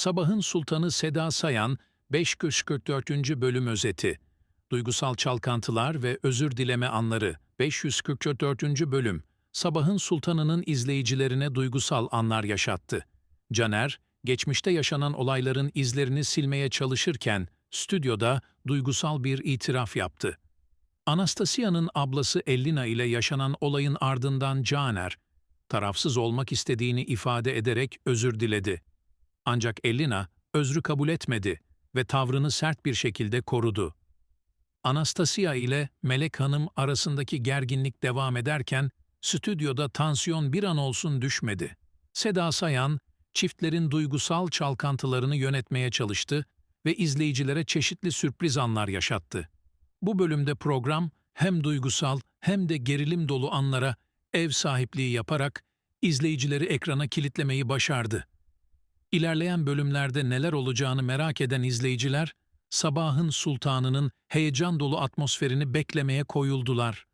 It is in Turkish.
Sabahın Sultanı Seda Sayan 544. bölüm özeti. Duygusal çalkantılar ve özür dileme anları 544. bölüm. Sabahın Sultanı'nın izleyicilerine duygusal anlar yaşattı. Caner, geçmişte yaşanan olayların izlerini silmeye çalışırken stüdyoda duygusal bir itiraf yaptı. Anastasia'nın ablası Ellina ile yaşanan olayın ardından Caner, tarafsız olmak istediğini ifade ederek özür diledi. Ancak Ellina özrü kabul etmedi ve tavrını sert bir şekilde korudu. Anastasia ile Melek Hanım arasındaki gerginlik devam ederken stüdyoda tansiyon bir an olsun düşmedi. Seda Sayan, çiftlerin duygusal çalkantılarını yönetmeye çalıştı ve izleyicilere çeşitli sürpriz anlar yaşattı. Bu bölümde program hem duygusal hem de gerilim dolu anlara ev sahipliği yaparak izleyicileri ekrana kilitlemeyi başardı. İlerleyen bölümlerde neler olacağını merak eden izleyiciler, sabahın sultanının heyecan dolu atmosferini beklemeye koyuldular.